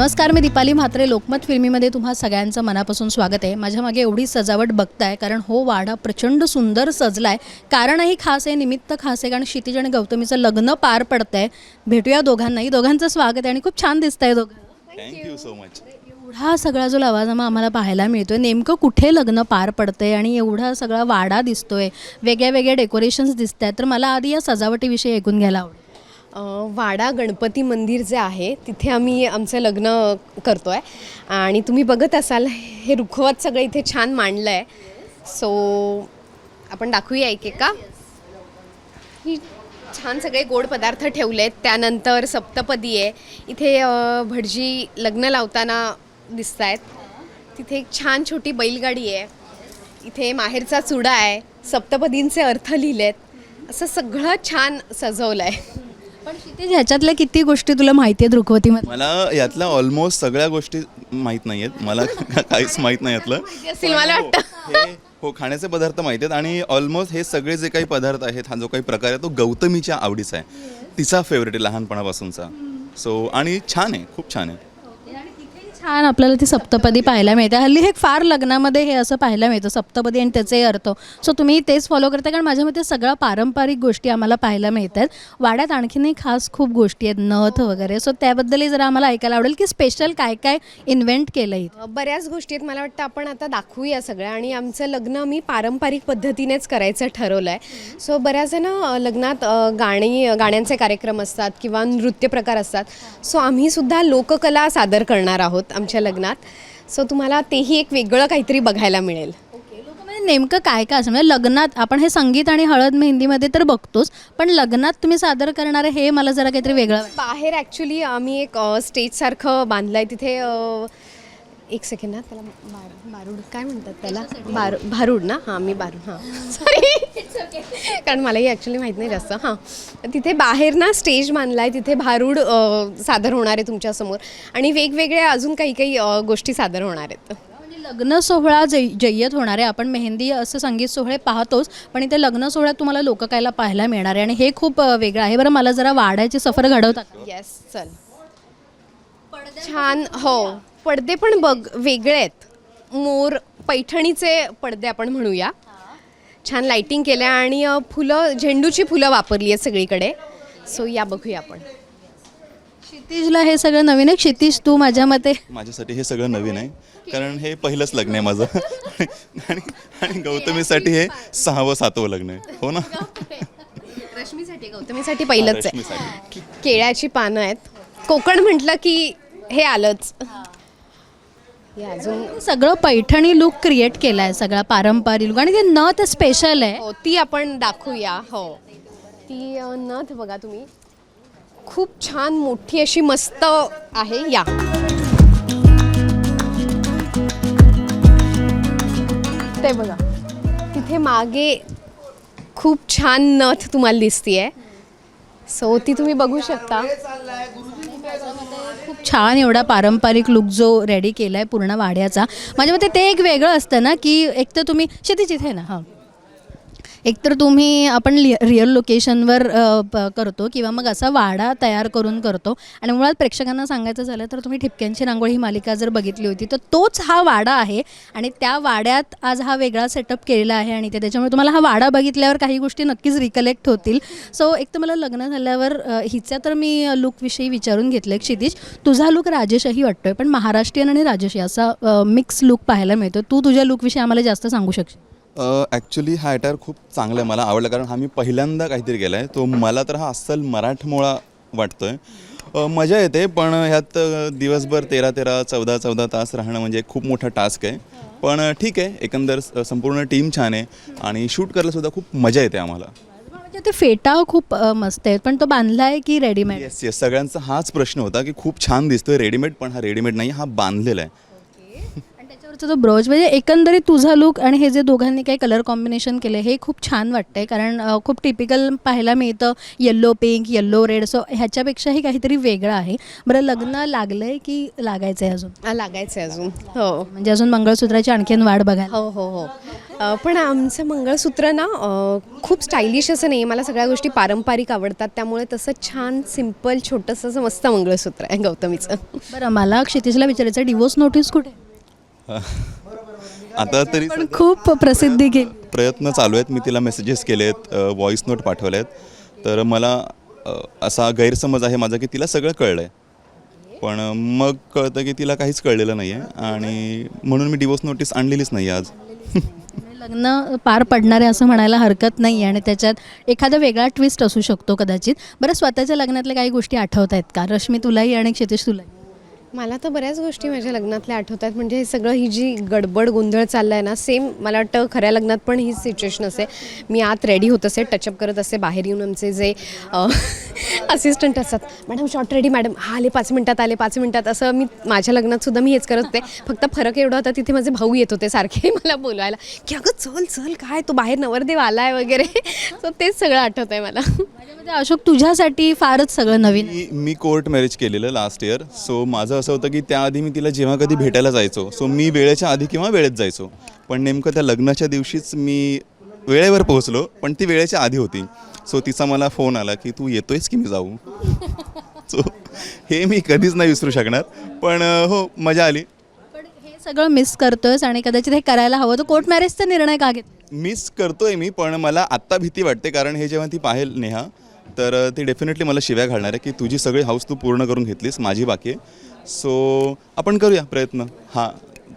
नमस्कार मी दीपाली म्हात्रे. लोकमत फिल्मीमध्ये तुम्हा सगळ्यांचं मनापासून स्वागत आहे. माझ्या मागे एवढी सजावट बघताय कारण हो वाडा प्रचंड सुंदर सजलाय. कारणही खास आहे निमित्त खास आहे कारण क्षितिज आणि गौतमीचं लग्न पार पडतंय. भेटूया दोघांनाही. दोघांचं स्वागत आहे आणि खूप छान दिसतंय दोघं. थँक्यू सो मच एवढा सगळा जो लवाजमा आम्हाला पाहायला मिळतोय नेमकं कुठे लग्न पार पडतंय आणि एवढा सगळा वाडा दिसतोय. वेगळ्या वेगळ्या डेकोरेशन्स दिसत आहेत तर मला आधी या सजावटीविषयी ऐकून घ्यायला आवडेल. वाडा गणपती मंदिर जे आहे तिथे आम्ही आमचं लग्न करतो आहे आणि तुम्ही बघत असाल हे रुखवत सगळं इथे छान मांडलं आहे सो आपण दाखवूया एक एका का ही छान सगळे गोड पदार्थ ठेवले आहेत त्यानंतर सप्तपदी आहे. इथे भटजी लग्न लावताना दिसत आहेत तिथे एक छान छोटी बैलगाडी आहे. इथे माहेरचा चुडा आहे. सप्तपदींचे अर्थ लिहिलेत. असं सगळं छान सजवलं आहे पण क्षितिज ह्याच्यातल्या किती गोष्टी तुला माहिती आहेत रुखवतीमध्ये? मला यातल्या ऑलमोस्ट सगळ्या गोष्टी माहीत नाही आहेत. मला काहीच माहीत नाही यातलं. असतील मला हो, हे- हो खाण्याचे पदार्थ माहीत आहेत आणि ऑलमोस्ट हे सगळे जे काही पदार्थ आहेत हा जो काही प्रकार आहे तो गौतमीच्या आवडीचा आहे. तिचा फेवरेट आहे लहानपणापासूनचा. सो आणि छान आहे खूप छान आहे. छान आपल्याला ती सप्तपदी पाहायला मिळते. हल्ली हे फार लग्नामध्ये हे असं पाहायला मिळतं सप्तपदी आणि त्याचे अर्थ. सो तुम्ही तेच फॉलो करता कारण माझ्या मते सगळ्या पारंपरिक गोष्टी आम्हाला पाहायला मिळतात. वाड्यात आणखीनही खास खूप गोष्टी आहेत नथ वगैरे. सो त्याबद्दलही जरा आम्हाला ऐकायला आवडेल की स्पेशल काय काय इन्व्हेंट केलं इथं बऱ्याच गोष्टी आहेत. मला वाटतं आपण आता दाखवूया सगळ्या आणि आमचं लग्न मी पारंपरिक पद्धतीनेच करायचं ठरवलं आहे सो बऱ्याच जण लग्नात गाणी गाण्यांचे कार्यक्रम असतात किंवा नृत्य प्रकार असतात. सो आम्ही सुद्धा लोककला सादर करणार आहोत. आमच्या लग्नात. सो तुम्हाला तेही एक वेगळं काहीतरी बघायला मिळेल. लोकं नेमकं काय काय असं? म्हणजे लग्नात आपण हे संगीत आणि हळद मेहंदीमध्ये तर बघतोच पण लग्नात तुम्ही सादर करणारे हे मला जरा काहीतरी वेगळं. बाहेर ॲक्च्युली आम्ही एक स्टेजसारखं बांधलं आहे तिथे एक सेकंड ना त्याला बार बारूड काय म्हणतात त्याला? बार भारूड ना? हां मी बारूड हां. सॉरी कारण मलाही ॲक्च्युली माहीत नाही जास्त हां. तिथे बाहेर ना स्टेज बांधला आहे तिथे भारूड सादर होणार आहे तुमच्यासमोर आणि वेगवेगळ्या अजून काही काही गोष्टी सादर होणार आहेत. म्हणजे लग्न सोहळा जय जय्यत होणार आहे. आपण मेहंदी असं संगीत सोहळे पाहतोच पण इथे लग्न सोहळ्यात तुम्हाला लोककायला पाहायला मिळणार आहे. आणि हे खूप वेगळं आहे. बरं मला जरा वाड्याची सफर घडवतात येस चल. छान हो. पडदे पण बघ वेगळे आहेत. मोर पैठणीचे पडदे आपण म्हणूया. छान लाइटिंग केल्या आणि अ, फुलं झेंडूची फुलं वापरली आहेत सगळीकडे. सो या बघूया आपण. क्षितिजला हे सगळं नवीन आहे? क्षितिज तू माझ्या मते? माझ्यासाठी हे सगळं नवीन आहे. कारण हे पहिलंच लग्न आहे माझं. आणि आणि गौतमीसाठी हे सहावं सातवं लग्न आहे. हो ना? रश्मीसाठी गौतमीसाठी पहिलंच आहे. रश्मीसाठी. केळ्याची पानं आहेत. कोकण म्हटलं की हे आलंच. अजून सगळं पैठणी लुक क्रिएट केला आहे सगळा पारंपरिक लुक आणि ते न ते स्पेशल आहे. हो ती आपण दाखवूया. हो. ती अ, नथ बघा तुम्ही. खूप छान मोठी अशी मस्त आहे. या. ते बघा. तिथे मागे खूप छान नथ तुम्हाला दिसतीये. सो ती तुम्ही बघू शकता. खूप छान एवढा पारंपरिक लुक जो रेडी केला आहे पूर्ण वाड्याचा. माझ्या मते ते एक वेगळं असतं ना की एक तर तुम्ही क्षितिज इथे आहे ना हां. एकतर तुम्ही आपण लि रिअल लोकेशनवर करतो किंवा मग असा वाडा तयार करून करतो. आणि मुळात प्रेक्षकांना सांगायचं झालं तर तुम्ही ठिपक्यांची रांगोळी ही मालिका जर बघितली होती तर तोच हा वाडा आहे. आणि त्या वाड्यात आज हा वेगळा सेटअप केलेला आहे आणि ते त्याच्यामुळे तुम्हाला हा वाडा बघितल्यावर काही गोष्टी नक्कीच रिकलेक्ट होतील. सो एक तर मला लग्न झाल्यावर हिचा हिच्या तर मी लुकविषयी विचारून घेतलं क्षितिज. तुझा लुक राजेशाही वाटतोय पण महाराष्ट्रीयन आणि राजेशाही असा मिक्स लुक पाहायला मिळतो तू तुझ्या लुकविषयी आम्हाला जास्त सांगू शकशील? ॲक्च्युली हा अटायर खूप चांगला आहे मला आवडला. कारण हा मी पहिल्यांदा काहीतरी केला आहे तो मला तर हा अस्सल मराठमोळा वाटतो आहे मजा येते पण ह्यात दिवसभर तेरा तेरा चौदा चौदा तास राहणं म्हणजे खूप मोठा टास्क आहे. पण ठीक आहे एकंदर संपूर्ण टीम छान आहे. आणि शूट करायला सुद्धा खूप मजा येते आम्हाला. म्हणजे ते फेटा खूप मस्त आहे पण तो बांधला आहे की रेडीमेड येस येस सगळ्यांचा हाच प्रश्न होता की खूप छान दिसतोय रेडीमेड पण हा रेडीमेड नाही हा बांधलेला आहे. शेवटचा तो ब्रोच म्हणजे एकंदरीत तुझा लुक आणि हे जे दोघांनी काही कलर कॉम्बिनेशन केले हे खूप छान वाटतंय. कारण अ, खूप टिपिकल पाहायला मिळतं yellow pink yellow red so ह्याच्यापेक्षाही काहीतरी वेगळं आहे. बरं लग्न लागलंय की लागायचं आहे अजून? आ, लागायचं आहे अजून. हो. म्हणजे अजून मंगळसूत्राची आणखीन वाढ बघायला. हो हो हो. अ, पण आमचं मंगळसूत्र ना अ, खूप स्टायलिश असं नाही मला सगळ्या गोष्टी पारंपरिक आवडतात. त्यामुळे तसं छान सिंपल छोटंसं असं मस्त मंगळसूत्र आहे गौतमीचं. बरं मला क्षितिजला विचारायचं डिवोर्स नोटीस कुठे? आता तरी पण खूप प्रसिद्धी केली. प्रयत्न चालू आहेत. मी तिला मेसेजेस केले आहेत व्हॉईस नोट पाठवले आहेत तर मला असा गैरसमज आहे माझा की तिला सगळं कळलं आहे पण मग कळतं की तिला काहीच कळलेलं नाही आहे आणि म्हणून मी डिवोर्स नोटीस आणलेलीच नाही आहे आज. म्हणजे लग्न पार पडणारे असं म्हणायला हरकत नाही आणि त्याच्यात एखादा वेगळा ट्विस्ट असू शकतो कदाचित. बरं स्वतःच्या लग्नातल्या काही गोष्टी आठवत आहेत का? रश्मी तुलाही आणि क्षितिश तुलाही मला तर बऱ्याच गोष्टी माझ्या लग्नातल्या आठवत आहेत म्हणजे हे सगळं ही जी गडबड गोंधळ चालला आहे ना सेम मला वाटतं खऱ्या लग्नात पण हीच सिच्युएशन असे मी आत रेडी होत असे टचअप करत असे बाहेर येऊन आमचे जे असिस्टंट असतात. Madam shot ready madam. हा आले पाच मिनटात आले पाच मिनटात. असं मी माझ्या लग्नात सुद्धा मी हेच करत होते. फक्त फरक एवढा होता तिथे माझे भाऊ येत होते सारखे मला बोलवायला. की अगं चल चल काय? तो बाहेर नवरदेव आलाय वगैरे. सो तेच सगळं आठवत आहे मला. माझ्यामध्ये अशोक तुझ्यासाठी फारच सगळं नवीन आहे. मी मी कोर्ट मॅरेज केलेलं लास्ट इयर सो माझं असं होतं की त्याआधी मी तिला जेव्हा कधी भेटायला जायचो सो मी वेळेच्या आधी किंवा वेळेत जायचो. पण नेमकं त्या लग्नाच्या दिवशीच मी वेळेवर पोहोचलो पण ती वेळेच्या आधी होती. सो तिचा मला फोन आला की तू येतोयस की मी जाऊ? सो हे मी कधीच नाही विसरू शकणार. पण हो मजा आली. पण हे सगळं मिस करतोयस आणि कदाचित हे करायला हवं. तर कोर्ट मॅरेजचा निर्णय का घेतला? मिस करतोय मी पण मला आत्ता भीती वाटते कारण हे जेव्हा ती पाहेल नेहा तर ती डेफिनेटली मला शिव्या घालणार आहे की तुझी सगळी हाऊस तू पूर्ण करून घेतलीस माझी बाकी आहे. सो आपण करूया प्रयत्न. हा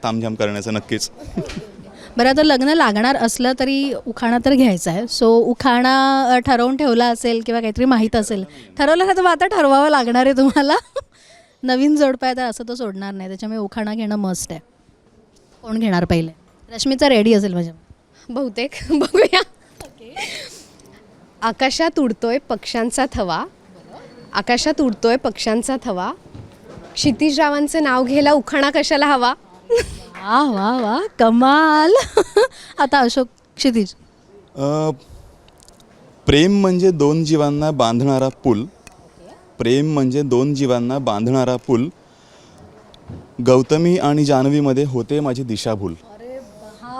तामझाम करण्याचा नक्कीच. बरं आता लग्न लागणार असलं तरी उखाणा तर घ्यायचा आहे. सो उखाणा ठरवून ठेवला असेल किंवा काहीतरी माहीत असेल. ठरवलं तर मग आता ठरवावं लागणार आहे तुम्हाला. नवीन जोडपा आहे तर असं तर सोडणार नाही. त्याच्यामुळे उखाणा घेणं मस्ट आहे. कोण घेणार पहिले? रश्मीचा रेडी असेल माझ्या. बहुतेक. बघूया. आकाशात उडतोय पक्ष्यांचा थवा. आकाशात उडतोय पक्ष्यांचा थवा. क्षितिजरावांचं नाव घ्यायला उखाणा कशाला हवा? वा वा वा कमाल. आता अशोक क्षितिज. अ, प्रेम म्हणजे दोन जीवांना बांधणारा पूल. प्रेम म्हणजे दोन जीवांना बांधणारा पूल. गौतमी आणि जान्हवीमध्ये होते माझी दिशाभूल.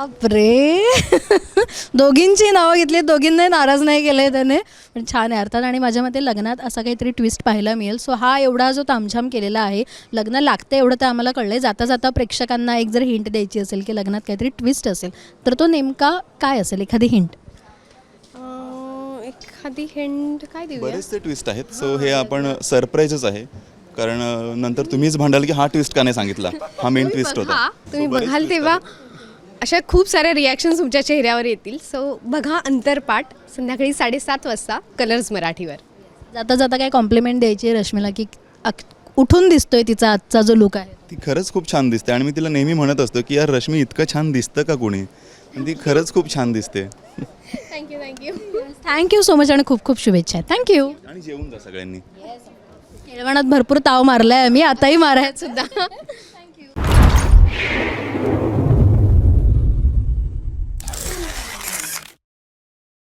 बापरे. दोघींची नावं घेतली दोघींनाही नाराज नाही केलं आहे त्याने. पण छान आहे अर्थात. आणि माझ्या मते लग्नात असा काहीतरी ट्विस्ट पाहायला मिळेल. सो हा एवढा जो तामझाम केलेला आहे लग्न लागतं एवढं तर आम्हाला कळलं जाता जाता प्रेक्षकांना एक जर हिंट द्यायची असेल की लग्नात काहीतरी ट्विस्ट असेल तर तो नेमका काय असेल? एखादी हिंट एखादी हेंड काय देऊया? बरेचसे ट्विस्ट आहेत. सो हे आपण सरप्राईजच आहे. कारण अ, नंतर तुम्हीच भांडाल की हा ट्विस्ट का नाही सांगितला? हा मेन ट्विस्ट होता. तुम्ही बघाल तेव्हा. अशा खूप साऱ्या रिॲक्शन तुमच्या चेहऱ्यावर येतील. सो बघा अंतरपाठ संध्याकाळी साडेसात वाजता कलर्स मराठीवर. जाता जाता काय कॉम्प्लिमेंट द्यायची आहे रश्मीला की अक- उठून दिसतोय तिचा आजचा जो लुक आहे? ती खरंच खूप छान दिसते आणि मी तिला नेहमी म्हणत असतो की यार रश्मी इतकं छान दिसतं का कोणी? आणि ती खरंच खूप छान दिसते. Thank you thank you thank you so much आणि खूप खूप शुभेच्छा. थँक्यू आणि जेवून जा सगळ्यांनी. केळवणात भरपूर ताव मारलाय मी आताही मारायचं सुद्धा.